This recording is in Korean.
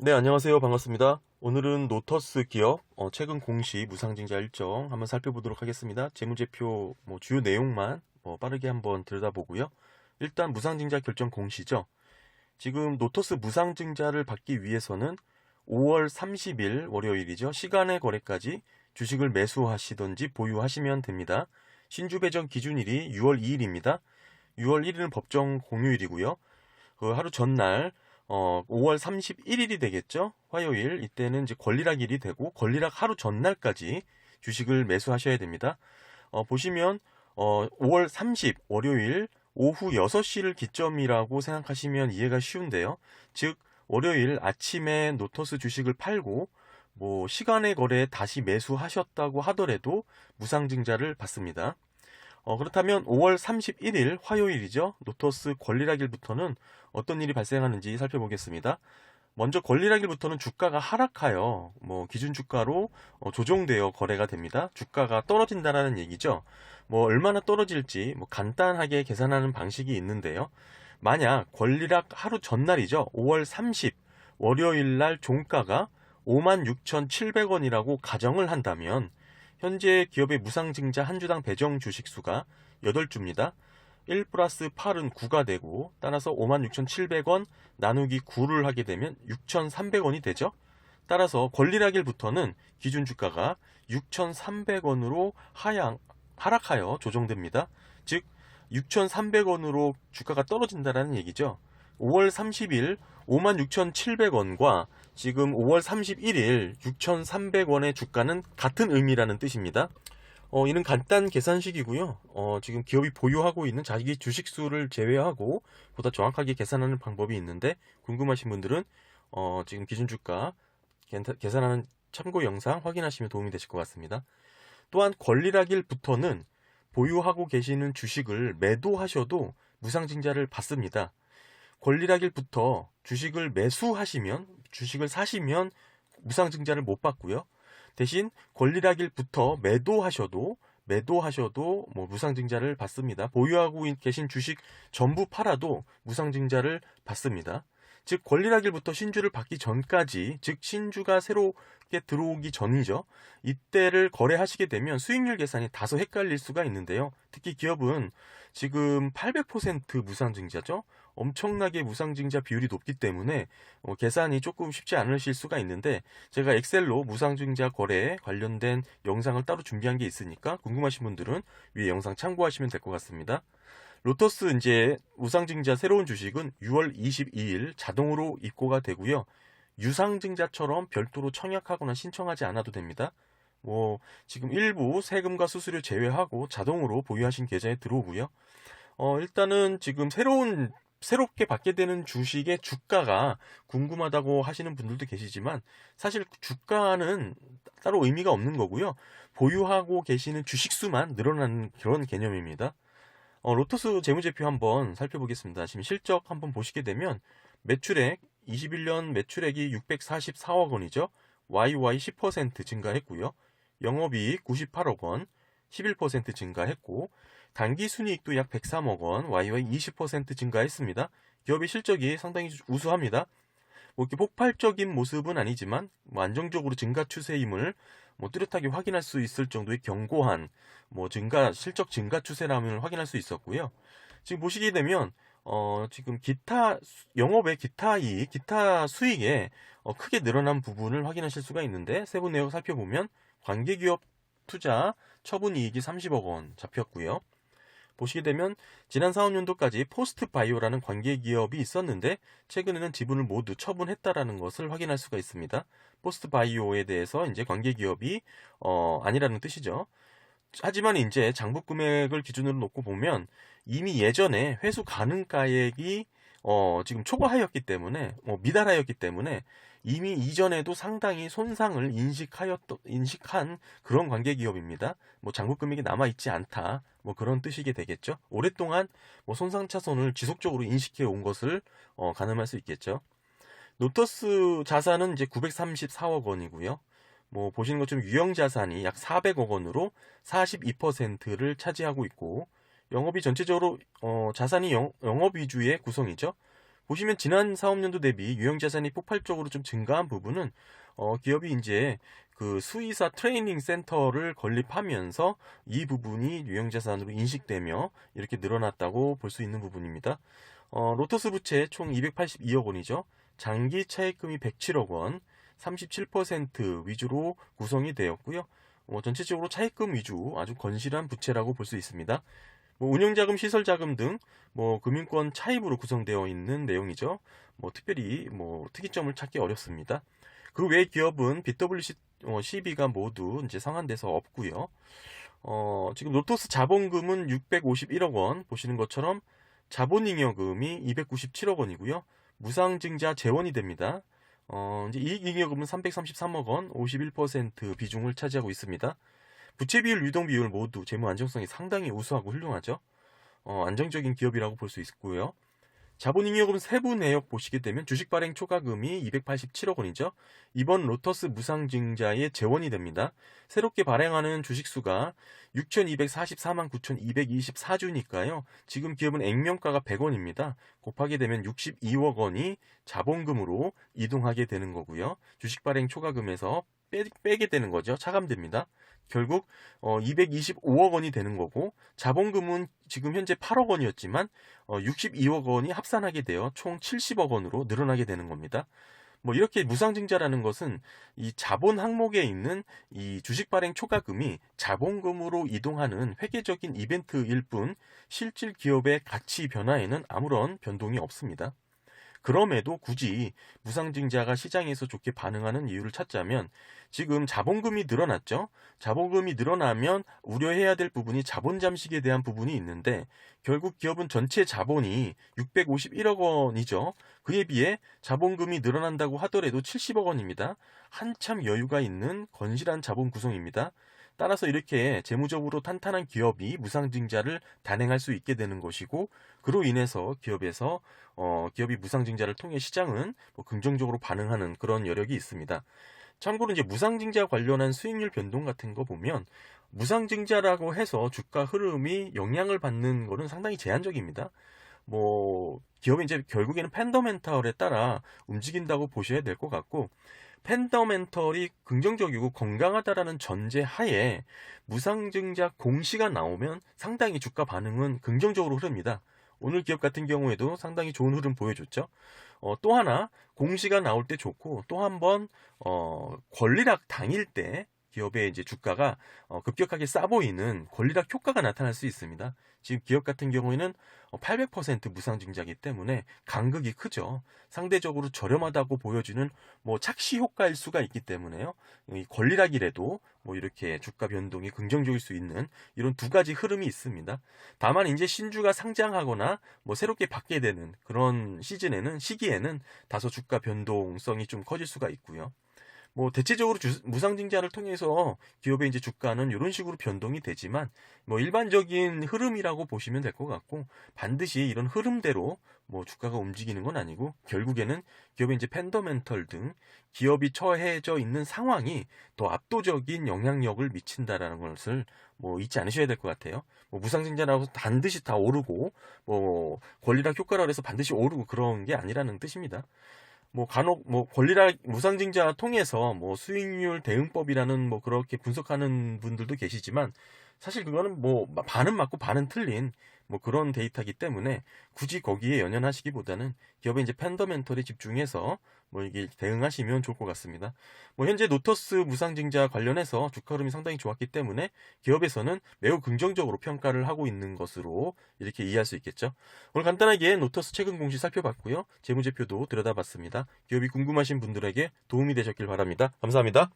네, 안녕하세요. 반갑습니다. 오늘은 노터스 기업 어, 최근 공시 무상증자 일정 한번 살펴보도록 하겠습니다. 재무제표 뭐 주요 내용만 뭐 빠르게 한번 들여다보고요. 일단 무상증자 결정 공시죠. 지금 노터스 무상증자를 받기 위해서는 5월 30일 월요일이죠. 시간의 거래까지 주식을 매수하시던지 보유하시면 됩니다. 신주 배정 기준일이 6월 2일입니다. 6월 1일은 법정 공휴일이고요. 그 하루 전날 어, 5월 31일이 되겠죠? 화요일. 이때는 이제 권리락일이 되고, 권리락 하루 전날까지 주식을 매수하셔야 됩니다. 어, 보시면, 어, 5월 30, 월요일 오후 6시를 기점이라고 생각하시면 이해가 쉬운데요. 즉, 월요일 아침에 노터스 주식을 팔고, 뭐, 시간의 거래에 다시 매수하셨다고 하더라도 무상증자를 받습니다. 어, 그렇다면 5월 31일 화요일이죠. 노토스 권리락일부터는 어떤 일이 발생하는지 살펴보겠습니다. 먼저 권리락일부터는 주가가 하락하여 뭐 기준 주가로 어, 조정되어 거래가 됩니다. 주가가 떨어진다라는 얘기죠. 뭐 얼마나 떨어질지 뭐 간단하게 계산하는 방식이 있는데요. 만약 권리락 하루 전날이죠. 5월 30 월요일 날 종가가 56,700원이라고 가정을 한다면 현재 기업의 무상증자 한 주당 배정 주식수가 8주입니다. 1 플러스 8은 9가 되고 따라서 56,700원 나누기 9를 하게 되면 6,300원이 되죠. 따라서 권리락일부터는 기준 주가가 6,300원으로 하향 하락하여 조정됩니다. 즉 6,300원으로 주가가 떨어진다는 얘기죠. 5월 30일 56,700원과 지금 5월 31일 6,300원의 주가는 같은 의미라는 뜻입니다. 어, 이는 간단 계산식이고요. 어, 지금 기업이 보유하고 있는 자기 주식 수를 제외하고 보다 정확하게 계산하는 방법이 있는데 궁금하신 분들은 어, 지금 기준 주가 계산하는 참고 영상 확인하시면 도움이 되실 것 같습니다. 또한 권리락일부터는 보유하고 계시는 주식을 매도하셔도 무상증자를 받습니다. 권리락일부터 주식을 매수하시면 주식을 사시면 무상증자를 못 받고요. 대신 권리락일부터 매도하셔도 매도하셔도 뭐 무상증자를 받습니다. 보유하고 계신 주식 전부 팔아도 무상증자를 받습니다. 즉 권리락일부터 신주를 받기 전까지 즉 신주가 새롭게 들어오기 전이죠. 이때를 거래하시게 되면 수익률 계산이 다소 헷갈릴 수가 있는데요. 특히 기업은 지금 800% 무상증자죠. 엄청나게 무상증자 비율이 높기 때문에 어, 계산이 조금 쉽지 않으실 수가 있는데 제가 엑셀로 무상증자 거래에 관련된 영상을 따로 준비한 게 있으니까 궁금하신 분들은 위에 영상 참고하시면 될 것 같습니다. 로터스 이제 무상증자 새로운 주식은 6월 22일 자동으로 입고가 되고요. 유상증자처럼 별도로 청약하거나 신청하지 않아도 됩니다. 뭐 지금 일부 세금과 수수료 제외하고 자동으로 보유하신 계좌에 들어오고요. 어, 일단은 지금 새로운 새롭게 받게 되는 주식의 주가가 궁금하다고 하시는 분들도 계시지만 사실 주가는 따로 의미가 없는 거고요. 보유하고 계시는 주식 수만 늘어나는 그런 개념입니다. 어, 로터스 재무제표 한번 살펴보겠습니다. 지금 실적 한번 보시게 되면 매출액 21년 매출액이 644억 원이죠. YY 10% 증가했고요. 영업이익 98억 원, 11% 증가했고 단기 순이익도 약 103억 원, YY 20% 증가했습니다. 기업의 실적이 상당히 우수합니다. 뭐 이렇게 폭발적인 모습은 아니지만 뭐 안정적으로 증가 추세임을 뭐 뚜렷하게 확인할 수 있을 정도의 견고한 뭐 증가 실적 증가 추세라면 확인할 수 있었고요. 지금 보시게 되면 어 지금 기타 영업의 기타 이익, 기타 수익에 어 크게 늘어난 부분을 확인하실 수가 있는데 세부 내용 살펴보면 관계기업 투자 처분 이익이 30억 원 잡혔고요. 보시게 되면 지난 사업년도까지 포스트 바이오라는 관계 기업이 있었는데 최근에는 지분을 모두 처분했다라는 것을 확인할 수가 있습니다. 포스트 바이오에 대해서 이제 관계 기업이 어 아니라는 뜻이죠. 하지만 이제 장부 금액을 기준으로 놓고 보면 이미 예전에 회수 가능 가액이 어, 지금 초과하였기 때문에, 뭐, 미달하였기 때문에, 이미 이전에도 상당히 손상을 인식하였, 인식한 그런 관계 기업입니다. 뭐, 장국 금액이 남아 있지 않다. 뭐, 그런 뜻이게 되겠죠. 오랫동안 뭐, 손상 차손을 지속적으로 인식해 온 것을, 어, 가늠할 수 있겠죠. 노터스 자산은 이제 934억 원이고요. 뭐, 보시는 것처럼 유형 자산이 약 400억 원으로 42%를 차지하고 있고, 영업이 전체적으로 어, 자산이 영, 영업 위주의 구성이죠. 보시면 지난 사업년도 대비 유형 자산이 폭발적으로 좀 증가한 부분은 어, 기업이 이제 그 수의사 트레이닝 센터를 건립하면서 이 부분이 유형 자산으로 인식되며 이렇게 늘어났다고 볼 수 있는 부분입니다. 어, 로터스 부채 총 282억 원이죠. 장기 차입금이 107억 원, 37% 위주로 구성이 되었고요. 어, 전체적으로 차입금 위주 아주 건실한 부채라고 볼 수 있습니다. 뭐 운영자금, 시설자금 등 뭐 금융권 차입으로 구성되어 있는 내용이죠. 뭐 특별히 뭐 특이점을 찾기 어렵습니다. 그 외 기업은 BWC 어, CB가 모두 이제 상한돼서 없고요. 어, 지금 로토스 자본금은 651억 원 보시는 것처럼 자본잉여금이 297억 원이고요. 무상증자 재원이 됩니다. 어, 이제 이익잉여금은 333억 원, 51% 비중을 차지하고 있습니다. 부채 비율, 유동 비율 모두 재무 안정성이 상당히 우수하고 훌륭하죠. 어, 안정적인 기업이라고 볼 수 있고요. 자본잉여금 세부 내역 보시게 되면 주식 발행 초과금이 287억 원이죠. 이번 로터스 무상증자의 재원이 됩니다. 새롭게 발행하는 주식 수가 6,244만 9,224주니까요. 지금 기업은 액면가가 100원입니다. 곱하게 되면 62억 원이 자본금으로 이동하게 되는 거고요. 주식 발행 초과금에서 빼, 빼게 되는 거죠. 차감됩니다. 결국 어, 225억 원이 되는 거고 자본금은 지금 현재 8억 원이었지만 어, 62억 원이 합산하게 되어 총 70억 원으로 늘어나게 되는 겁니다. 뭐 이렇게 무상증자라는 것은 이 자본 항목에 있는 이 주식 발행 초과금이 자본금으로 이동하는 회계적인 이벤트일 뿐 실질 기업의 가치 변화에는 아무런 변동이 없습니다. 그럼에도 굳이 무상증자가 시장에서 좋게 반응하는 이유를 찾자면 지금 자본금이 늘어났죠. 자본금이 늘어나면 우려해야 될 부분이 자본 잠식에 대한 부분이 있는데 결국 기업은 전체 자본이 651억 원이죠. 그에 비해 자본금이 늘어난다고 하더라도 70억 원입니다. 한참 여유가 있는 건실한 자본 구성입니다. 따라서 이렇게 재무적으로 탄탄한 기업이 무상증자를 단행할 수 있게 되는 것이고 그로 인해서 기업에서 어, 기업이 무상증자를 통해 시장은 뭐 긍정적으로 반응하는 그런 여력이 있습니다. 참고로 이제 무상증자 관련한 수익률 변동 같은 거 보면 무상증자라고 해서 주가 흐름이 영향을 받는 거는 상당히 제한적입니다. 뭐 기업이 이제 결국에는 팬더멘탈에 따라 움직인다고 보셔야 될 것 같고 팬더멘털이 긍정적이고 건강하다라는 전제 하에 무상증자 공시가 나오면 상당히 주가 반응은 긍정적으로 흐릅니다. 오늘 기업 같은 경우에도 상당히 좋은 흐름 보여줬죠. 어, 또 하나 공시가 나올 때 좋고 또 한 번 어, 권리락 당일 때 기업의 이제 주가가 어, 급격하게 싸 보이는 권리락 효과가 나타날 수 있습니다. 지금 기업 같은 경우에는 800% 무상증자이기 때문에 간극이 크죠. 상대적으로 저렴하다고 보여주는 뭐 착시 효과일 수가 있기 때문에요. 이 권리락이라도 뭐 이렇게 주가 변동이 긍정적일 수 있는 이런 두 가지 흐름이 있습니다. 다만 이제 신주가 상장하거나 뭐 새롭게 받게 되는 그런 시즌에는 시기에는 다소 주가 변동성이 좀 커질 수가 있고요. 뭐 대체적으로 주, 무상증자를 통해서 기업의 이제 주가는 이런 식으로 변동이 되지만 뭐 일반적인 흐름이라고 보시면 될 것 같고 반드시 이런 흐름대로 뭐 주가가 움직이는 건 아니고 결국에는 기업의 이제 팬더멘털 등 기업이 처해져 있는 상황이 더 압도적인 영향력을 미친다라는 것을 뭐 잊지 않으셔야 될 것 같아요. 뭐 무상증자라고 반드시 다 오르고 뭐 권리락 효과라고 해서 반드시 오르고 그런 게 아니라는 뜻입니다. 뭐 간혹 뭐 권리락 무상증자 통해서 뭐 수익률 대응법이라는 뭐 그렇게 분석하는 분들도 계시지만 사실 그거는 뭐 반은 맞고 반은 틀린 뭐 그런 데이터기 때문에 굳이 거기에 연연하시기보다는 기업의 이제 팬더멘털에 집중해서 뭐 이게 대응하시면 좋을 것 같습니다. 뭐 현재 노터스 무상증자 관련해서 주가 흐름이 상당히 좋았기 때문에 기업에서는 매우 긍정적으로 평가를 하고 있는 것으로 이렇게 이해할 수 있겠죠. 오늘 간단하게 노터스 최근 공시 살펴봤고요. 재무제표도 들여다봤습니다. 기업이 궁금하신 분들에게 도움이 되셨길 바랍니다. 감사합니다.